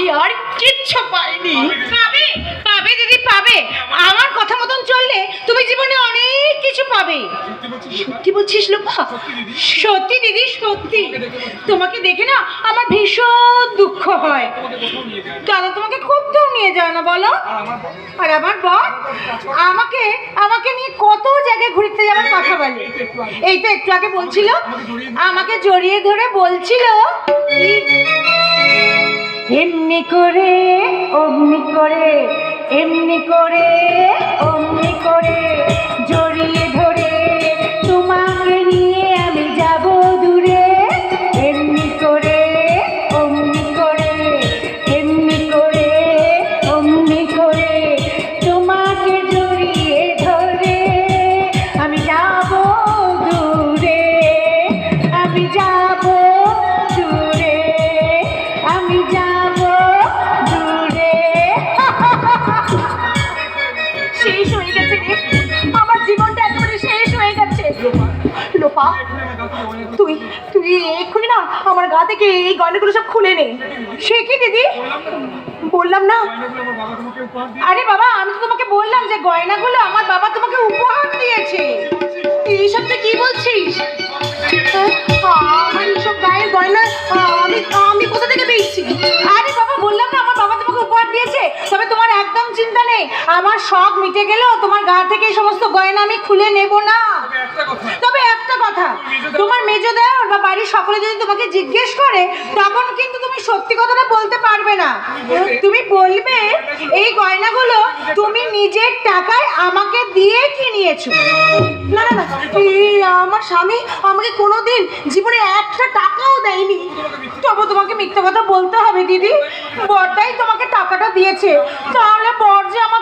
আমি আর কিচ্ছু পাইনি। পাবে পাবে? দিদি পাবে। আমার কথা মতন চললে তুমি জীবনে অনেক কিছু পাবে। সত্যি বলছিস লোপা? সত্যি দিদি। সত্যি তোমাকে দেখে না আমার ভীষণ দুঃখ হয়। দাদা তোমাকে খুব দূর নিয়ে যায় না বলো। আর আমার বর? আমাকে আমাকে নিয়ে কত জায়গায় ঘুরতে যাওয়ার কথা বলে। এই তো একটু আগে। বলছিল আমাকে জড়িয়ে ধরে বলছিল এমনি করে, অমনি করে, এমনি করে, অমনি করে জড়িয়ে ধরে তোমাকে নিয়ে আমি যাব দূরে। এমনি করে, অমনি করে, এমনি করে, অমনি করে তোমাকে জড়িয়ে ধরে। আমি যাব দূরে, আমি যাব দূরে, আমি যাব লোপা তুই তুই এক্ষুনি না আমার গা থেকে এই গয়নাগুলো সব খুলে নে। সে কি দিদি? বললাম না। আরে বাবা, আমি তো তোমাকে বললাম যে গয়নাগুলো আমার বাবা তোমাকে উপহার দিয়েছে। এইসব তুই কি বলছিস? হ্যাঁ? আমার এইসব গায়ের গয়না, আমি আমি কোথা থেকে পেয়েছি? চিন্তা নেই। আমার শখ মিটে গেলেও তোমার গা থেকে এই সমস্ত গয়না আমি খুলে নেব না। তবে একটা কথা। তোমার মেজো দেওয়ার বা বাড়ির সকলে যদি তোমাকে জিজ্ঞেস করে তখন কিন্তু তুমি সত্যি কথাটা বলতে পারবে না। তুমি বলবে। নিজের টাকায় আমাকে দিয়ে কিনিয়েছো আমার স্বামী আমাকে কোনোদিন জীবনে একটা টাকাও দেয়নি। তবু তোমাকে মিথ্যা কথা বলতে হবে, দিদি। বরটাই তোমাকে টাকাটা দিয়েছে। তাহলে বর যে আমার